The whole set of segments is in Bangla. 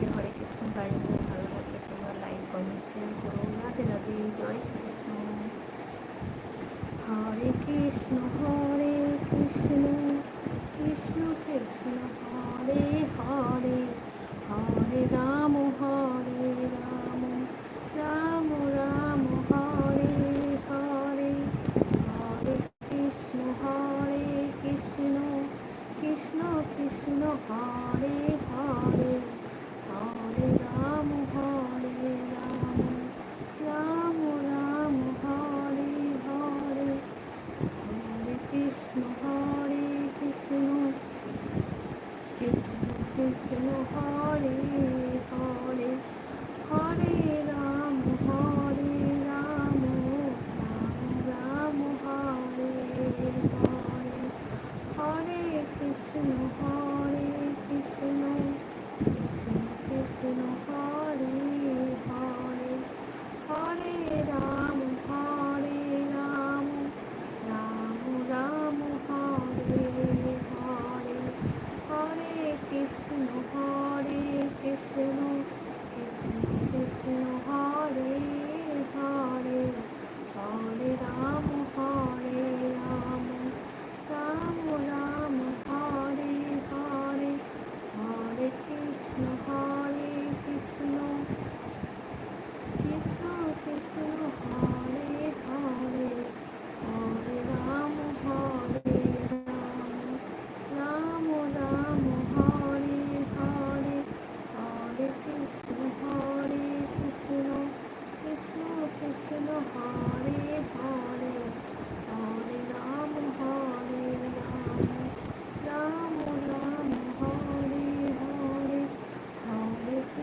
আজকে হরে কৃষ্ণ ভাই ভালো লাগলে তোমরা লাইক কমেন্ট শেয়ার করো রাধে রাধে জয় শ্রীকৃষ্ণ হরে কৃষ্ণ হরে কৃষ্ণ কৃষ্ণ কৃষ্ণ, হরে হরে হরে রাম হরে রাম রাম রাম, হরে হরে হরে কৃষ্ণ হরে কৃষ্ণ কৃষ্ণ কৃষ্ণ, হরে হরে। হরে রাম হরে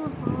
Hare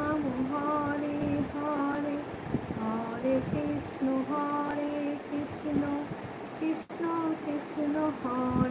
哦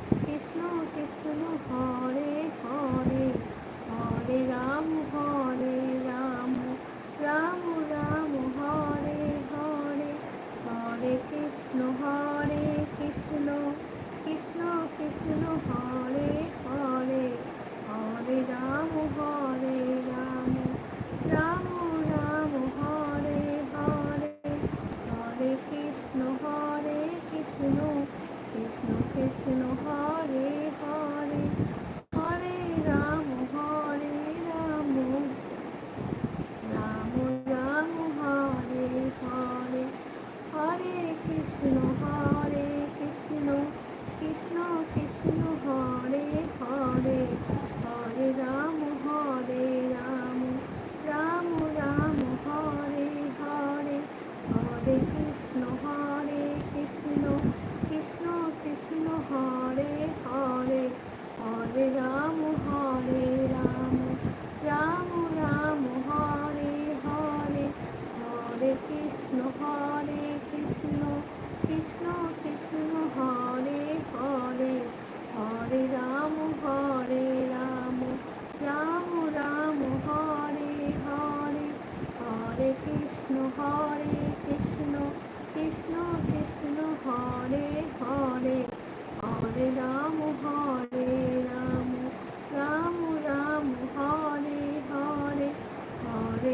কৃষ্ণ কৃষ্ণ হরে হরে হরে রাম হরে রাম রাম রাম হরে হরে হরে কৃষ্ণ হরে কৃষ্ণ কৃষ্ণ কৃষ্ণ হরে হরে হরে রাম হরে রাম রাম রাম হরে হরে হরে কৃষ্ণ হরে কৃষ্ণ কৃষ্ণ কৃষ্ণ হরে হরে হরে রাম হরে রাম রাম রাম হরে হরে হরে কৃষ্ণ হরে কৃষ্ণ কৃষ্ণ কৃষ্ণ হরে হরে হরে রাম হরে রাম রাম রাম হরে হরে হরে কৃষ্ণ হরে কৃষ্ণ কৃষ্ণ কৃষ্ণ হরে হরে হরে রাম হরে রাম রাম রাম হরে হরে হরে কৃষ্ণ হরে কৃষ্ণ কৃষ্ণ কৃষ্ণ হরে হরে হরে রাম হরে রাম রাম রাম হরে হরে হরে কৃষ্ণ হরে কৃষ্ণ কৃষ্ণ কৃষ্ণ হরে হরে হরে রাম হরে রাম রাম রাম হরে হরে হরে